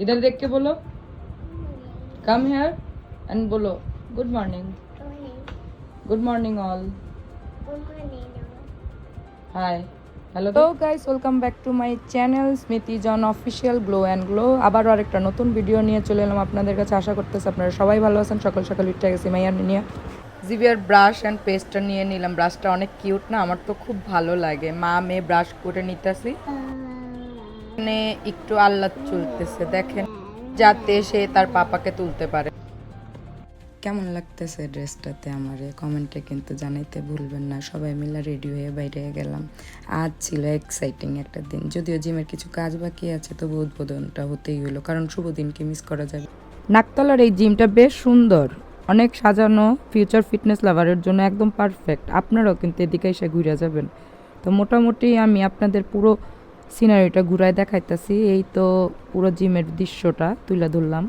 इधर देख के बोलो कम हेयर एंड बोलो good morning good morning all hi hello তো guys welcome back to my channel Smriti John official glow and glow আবারও আরেকটা নতুন ভিডিও নিয়ে চলে এলাম আপনাদের কাছে আশা করতেছি আপনারা সবাই ভালো আছেন সকাল সকাল উঠে গেছি মাইয়ার নিয়ে জিবিয়ার ব্রাশ অ্যান্ড পেস্টটা নিয়ে নিলাম। ব্রাশটা অনেক কিউট না? আমার তো খুব ভালো লাগে। মা মেয়ে ব্রাশ করে নিতেছি। মানে একটু আল্লাহ চলতেছে দেখেন। যাতে সে তার পাপাকে তুলতে পারে। কেমন লাগতেছে ড্রেসটাতে আমার? কমেন্টে কিন্তু জানাইতে ভুলবেন না। সবাই মিলে রেডি হয়ে বাইরে গেলাম। আজ ছিল এক্সাইটিং একটা দিন। যদিও জিমের কিছু কাজ বাকি আছে তবু উদ্বোধনটা হতেই হলো। কারণ শুভ দিনকে মিস করা যাবে। নাকতলার এই জিমটা বেশ সুন্দর। অনেক সাজানো ফিউচার ফিটনেস লাভারের জন্য একদম পারফেক্ট আপনারাও কিন্তু এদিকে এসে ঘুরে যাবেন। তো মোটামুটি আমি আপনাদের পুরো সিনারিটা ঘুরায় দেখাইতেছি। এই তো পুরো জিমের দৃশ্যটা তুলে ধরলাম।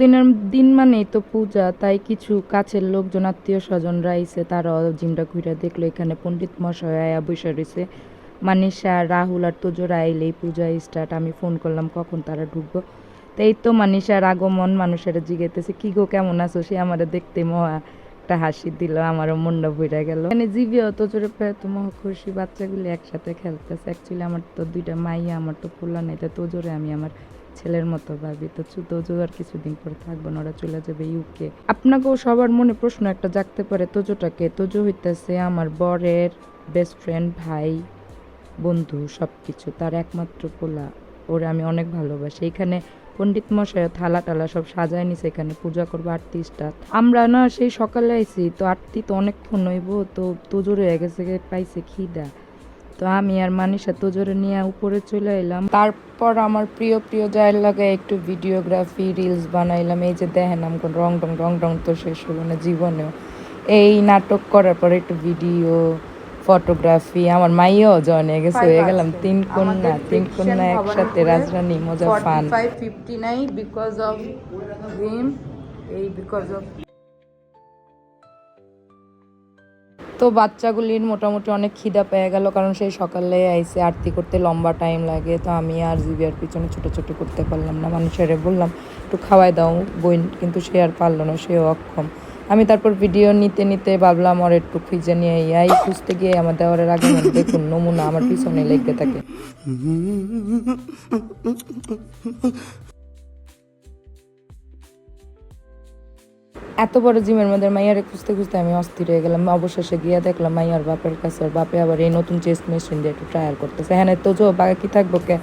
দিনের দিন মানেই তো পূজা, তাই কিছু কাছের লোকজন, আত্মীয় স্বজনরা আইসে তারাও জিমটা ঘুরে দেখল, এখানে পণ্ডিত মশাই আয়া বসে রয়েছে মানিষা রাহুল আর তোজোরা আইলেই পূজা স্টার্ট আমি ফোন করলাম, কখন তারা ঢুকবো? তাই তো মানিষার আগমন মানুষেরা জিজ্ঞেতেছে কি গো, কেমন আছো? সে আমাদের দেখতে মহা একটা হাসি দিল, আমারও মনটা ভরে গেল। মানে জিবিও তো জোরে পেয়ে তো মহা খুশি, বাচ্চাগুলি একসাথে খেলতেছে। অ্যাকচুয়ালি আমার তো দুইটা মাইয়া, আমার তো পোলা নেই তো তোজোরে আমি আমার ছেলের মতো ভাবি। তো তোজো আর কিছুদিন পরে থাকব না, ওরা চলে যাবে ইউকে আপনাকেও সবার মনে প্রশ্ন একটা জাগতে পারে তোজোটাকে তোজো হইতেছে আমার বরের বেস্ট ফ্রেন্ড ভাই, বন্ধু সব কিছু তার একমাত্র পোলা। ওরে আমি অনেক ভালোবাসি। এখানে পণ্ডিত মশাই থালা টালা সব সাজায় নিছে, এখানে পূজা করব আরতি স্টার্ট আমরা না সেই সকালে আইছি, তো আরতি তো অনেকক্ষণ হইব, তো তোজোর হয়ে গেছে, পাইছে খিদা। তো আমি আর মানিষা তোজোরে নিয়ে উপরে চলে এলাম। তারপর আমার প্রিয় প্রিয় জায়ের লাগে একটু ভিডিওগ্রাফি রিলস বানাইলাম। এই যে দেখেন আমগো রং রং রং রং তো শেষ হলো না জীবনেও। এই নাটক করার পর একটু ভিডিও ফটোগ্রাফি আমার মাইও জয়েন হয়ে গেছে হয়ে গেলাম। তিন কন্যা তিন কন্যা একসাথে রাজরানী মজা ফান ফাইভ ফিফটি নাই বিকজ অফ হিম এই বিকজ অফ তো বাচ্চাগুলির মোটামুটি অনেক খিদা পেয়ে গেল, কারণ সেই সকালে আইসে আরতি করতে লম্বা টাইম লাগে, তো আমি আর জিবিয়ার পিছনে ছোট ছোট করতে পারলাম না। মানুষের বললাম, একটু খাওয়াই দাও বই কিন্তু সে আর পারল না, সেও অক্ষম। আমি তারপর ভিডিও নিতে নিতে ভাবলাম, ওর একটু খুঁজে নিয়ে ইয়াই খুঁজতে গিয়ে আমার দেওয়ারের আগে দেখুন, নমুনা আমার পিছনে লেগে থাকে। এত বড় জিমের মধ্যে মাইয়ারে খুঁজতে খুঁজতে আমি অস্থির হয়ে গেলাম। অবশেষে গিয়ে দেখলাম মাইয়ার বাপের কাছে, ওর বাপে আবার এই নতুন চেস্ট মেশিন দিয়ে একটু ট্রায়াল করতেছে। হ্যাঁ তো জো বাকি থাকব কে?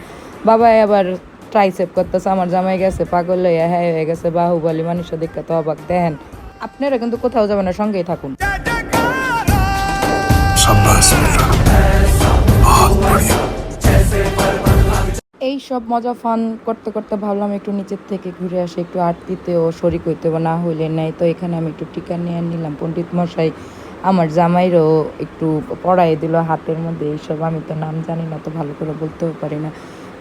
বাবাই আবার ট্রাইসেপ করতেছে, আমার জামাই গেছে, পাগল হইয়া হ্যাঁ হয়ে গেছে, বাহুবলী মানুষের দেখে তো অবাক। দেখেন, আপনারা কিন্তু কোথাও যাবেন না, সঙ্গেই থাকুন। এই সব মজা ফান করতে করতে ভাবলাম একটু নিচের থেকে ঘুরে আসি, একটু আরতিতেও শরিক হইতে না হইলে নাই। তো এখানে আমি একটু টিকা নিয়ে নিলাম। পণ্ডিত মশাই আমার জামাইরও একটু পড়াই দিল হাতের মধ্যে, এইসব আমি তো নাম জানি না, তো ভালো করে বলতেও পারি না।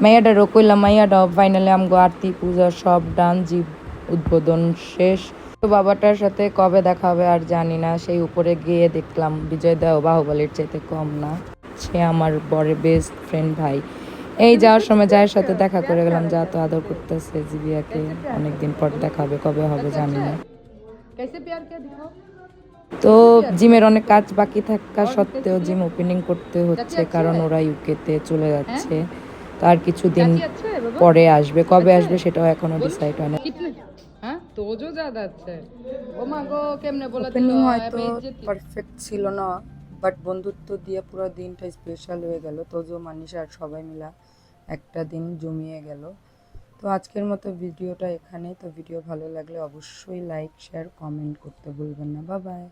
মাইয়াডারও কইলাম মাইয়াডাও ফাইনালি আমগো আরতি, পূজা, সব ডান, জীব উদ্বোধন শেষ। তো বাবাটার সাথে কবে দেখা হবে আর জানি না, সেই উপরে গিয়ে দেখলাম, বিজয় দেও, বাহুবলীর চাইতে কম না। সে আমার বরের বেস্ট ফ্রেন্ড ভাই। এই যাওয়ার সময় জায়ের সাথে দেখা করে গেলাম যা তো আদর করতেছে জিবিয়াকে। অনেকদিন পর দেখা হবে কবে হবে জানি না। তো জিমের অনেক কাজ বাকি থাকা সত্ত্বেও জিম ওপেনিং করতে হচ্ছে কারণ ওরা ইউকেতে চলে যাচ্ছে। তার কিছু কিছুদিন পরে আসবে কবে আসবে সেটাও এখনও ডিসাইড হয়নি ওপেনিং হয়তো পারফেক্ট ছিল না বাট বন্ধুত্ব দিয়ে পুরো দিনটা স্পেশাল হয়ে গেল। তোজো মানুষ আর সবাই মিলা একটা দিন জমিয়ে গেল। তো আজকের মতো ভিডিওটা এখানে তো ভিডিও ভালো লাগলে অবশ্যই লাইক শেয়ার কমেন্ট করতে ভুলবেন না। বা বাই